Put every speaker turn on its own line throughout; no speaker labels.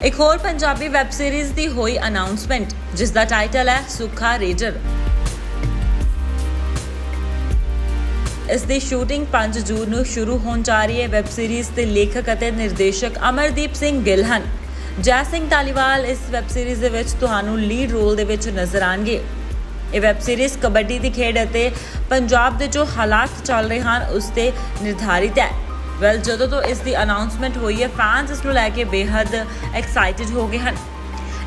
ਇੱਕ ਹੋਰ Punjabi web series ਦੀ ਹੋਈ ਅਨਾਉਂਸਮੈਂਟ ਜਿਸ ਦਾ ਟਾਈਟਲ ਹੈ ਸੁੱਖਾ ਰੇਜਰ ਇਸ ਦੀ ਸ਼ੂਟਿੰਗ 5 ਜੂਨ ਨੂੰ ਸ਼ੁਰੂ ਹੋਣ ਜਾ ਰਹੀ ਹੈ। ਵੈਬ ਸੀਰੀਜ਼ ਦੇ ਲੇਖਕ ਅਤੇ ਨਿਰਦੇਸ਼ਕ ਅਮਰਦੀਪ ਸਿੰਘ ਗਿੱਲ ਹਨ। ਜੈ ਸਿੰਘ ਧਾਲੀਵਾਲ ਇਸ ਵੈਬ ਸੀਰੀਜ਼ ਦੇ ਵਿੱਚ ਤੁਹਾਨੂੰ ਲੀਡ ਰੋਲ ਦੇ ਵਿੱਚ ਨਜ਼ਰ ਆਣਗੇ। ਇਹ ਵੈਬ ਸੀਰੀਜ਼ ਕਬੱਡੀ ਦੀ ਖੇਡ ਅਤੇ ਪੰਜਾਬ ਦੇ ਜੋ ਹਾਲਾਤ ਚੱਲ ਰਹੇ ਹਨ, ਉਸ ਤੇ ਨਿਰਧਾਰਿਤ ਹੈ। ਵੈਲ ਜਦੋਂ ਤੋਂ ਇਸ ਦੀ ਅਨਾਉਂਸਮੈਂਟ ਹੋਈ ਹੈ ਫੈਨਸ ਇਸ ਨੂੰ ਲੈ ਕੇ ਬੇਹੱਦ ਐਕਸਾਈਟਿਡ ਹੋ ਗਏ ਹਨ।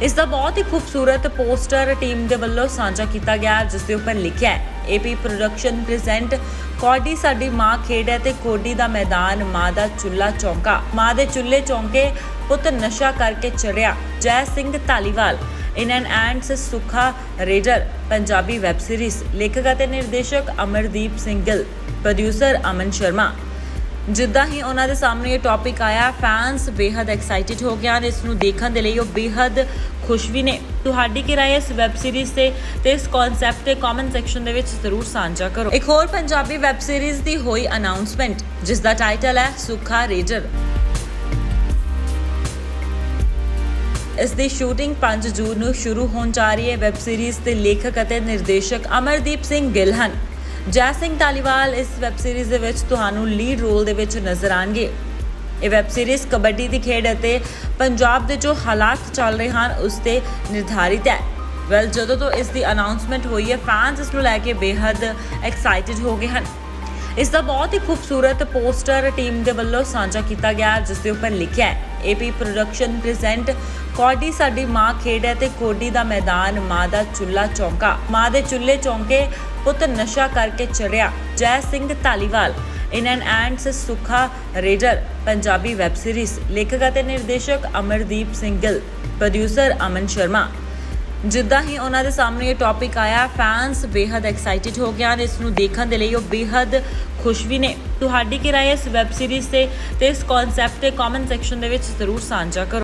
ਇਸ ਦਾ ਬਹੁਤ ਹੀ ਖੂਬਸੂਰਤ ਪੋਸਟਰ ਟੀਮ ਦੇ ਵੱਲੋਂ ਸਾਂਝਾ ਕੀਤਾ ਗਿਆ, ਜਿਸ ਦੇ ਉੱਪਰ ਲਿਖਿਆ ਹੈ ਏਪੀ ਪ੍ਰੋਡਕਸ਼ਨ ਪ੍ਰੈਜ਼ੈਂਟ ਕੋਡੀ ਸਾਡੀ ਮਾਂ ਖੇਡ ਹੈ ਤੇ ਕੋਡੀ ਦਾ ਮੈਦਾਨ ਮਾਂ ਦਾ ਚੁੱਲਾ ਚੌਂਕਾ। ਮਾਂ ਦੇ ਚੁੱਲ੍ਹੇ ਚੌਂਕੇ ਪੁੱਤ ਨਸ਼ਾ ਕਰਕੇ ਚੜਿਆ Jai Singh Dhaliwal in N ends Sukha raider, Punjabi web series ਲੇਖਕ ਅਤੇ ਨਿਰਦੇਸ਼ਕ ਅਮਰਦੀਪ ਸਿੰਘ ਪ੍ਰੋਡਿਊਸਰ ਅਮਨ ਸ਼ਰਮਾ। ਜਿੱਦਾਂ ਹੀ ਉਹਨਾਂ ਦੇ ਸਾਹਮਣੇ ਇਹ ਟੌਪਿਕ ਆਇਆ ਫੈਨਸ ਬੇहद ਐਕਸਾਈਟਿਡ ਹੋ ਗਿਆ ਨੇ ਇਸ ਨੂੰ ਦੇਖਣ ਦੇ ਲਈ ਉਹ ਬੇहद ਖੁਸ਼ ਵੀ ਨੇ। ਤੁਹਾਡੀ ਕੀ رائے ਇਸ ਵੈਬ ਸੀਰੀਜ਼ ਤੇ? ਤੇ ਇਸ ਕਨਸੈਪਟ ਤੇ ਕਮੈਂਟ ਸੈਕਸ਼ਨ ਦੇ ਵਿੱਚ ਜ਼ਰੂਰ ਸਾਂਝਾ ਕਰੋ। ਇੱਕ ਹੋਰ ਪੰਜਾਬੀ ਵੈਬ ਸੀਰੀਜ਼ ਦੀ ਹੋਈ ਅਨਾਉਂਸਮੈਂਟ ਜਿਸ ਦਾ ਟਾਈਟਲ ਹੈ ਸੁਖਾ ਰੇਜਰ। ਇਸ ਦੀ ਸ਼ੂਟਿੰਗ 5 ਜੂਨ ਨੂੰ ਸ਼ੁਰੂ ਹੋਣ ਜਾ ਰਹੀ ਹੈ। ਵੈਬ ਸੀਰੀਜ਼ ਦੇ ਲੇਖਕ ਅਤੇ ਨਿਰਦੇਸ਼ਕ ਅਮਰਦੀਪ ਸਿੰਘ ਗਿੱਲ ਹਨ। ਜੈ ਸਿੰਘ ਧਾਲੀਵਾਲ ਇਸ ਵੈਬ ਸੀਰੀਜ਼ ਦੇ ਵਿੱਚ ਤੁਹਾਨੂੰ ਲੀਡ ਰੋਲ ਦੇ ਵਿੱਚ ਨਜ਼ਰ ਆਣਗੇ। ਇਹ ਵੈਬ ਸੀਰੀਜ਼ ਕਬੱਡੀ ਦੀ ਖੇਡ ਅਤੇ ਪੰਜਾਬ ਦੇ ਜੋ ਹਾਲਾਤ ਚੱਲ ਰਹੇ ਹਨ, ਉਸ ਤੇ ਨਿਰਧਾਰਿਤ ਹੈ। ਵੈਲ ਜਦੋਂ ਤੋਂ ਇਸ ਦੀ ਅਨਾਉਂਸਮੈਂਟ ਹੋਈ ਹੈ ਫੈਨਸ ਇਸ ਨੂੰ ਲੈ ਕੇ ਬੇहद ਐਕਸਾਈਟਿਡ ਹੋ ਗਏ ਹਨ। ਇਸ ਦਾ ਬਹੁਤ ਹੀ ਖੂਬਸੂਰਤ ਪੋਸਟਰ ਟੀਮ ਦੇ ਵੱਲੋਂ ਸਾਂਝਾ ਕੀਤਾ ਗਿਆ, ਜਿਸ ਦੇ ਉੱਪਰ ਲਿਖਿਆ ਹੈ ਏਪੀ ਪ੍ਰੋਡਕਸ਼ਨ ਪ੍ਰੈਜ਼ੈਂਟ ਕੋਡੀ ਸਾਡੀ ਮਾਂ ਖੇਡ ਹੈ ਤੇ ਕੋਡੀ ਦਾ ਮੈਦਾਨ ਮਾਂ ਦਾ ਚੁੱਲਾ ਚੌਂਕਾ। ਮਾਂ ਦੇ ਚੁੱਲ੍ਹੇ ਚੌਂਕੇ ਪੁੱਤ ਨਸ਼ਾ ਕਰਕੇ ਚੜਿਆ, Jai Singh Dhaliwal in N ends Sukha raider, Punjabi web series, ਲੇਖਕ ਅਤੇ ਨਿਰਦੇਸ਼ਕ ਅਮਰਦੀਪ ਸਿੰਘ ਪ੍ਰੋਡਿਊਸਰ ਅਮਨ ਸ਼ਰਮਾ। ਜਿੱਦਾਂ ਹੀ ਉਹਨਾਂ ਦੇ ਸਾਹਮਣੇ ਇਹ ਟੌਪਿਕ ਆਇਆ ਫੈਨਸ ਬੇहद ਐਕਸਾਈਟਿਡ ਹੋ ਗਏ ਹਨ। ਇਸ ਨੂੰ ਦੇਖਣ ਦੇ ਲਈ ਉਹ ਬੇहद ਖੁਸ਼ ਵੀ ਨੇ। ਤੁਹਾਡੀ ਕਿਰਾਏ ਇਸ ਵੈਬ ਸੀਰੀਜ਼ ਤੇ? ਤੇ ਇਸ ਕਨਸੈਪਟ ਤੇ ਕਮੈਂਟ ਸੈਕਸ਼ਨ ਦੇ ਵਿੱਚ ਜ਼ਰੂਰ ਸਾਂਝਾ ਕਰੋ।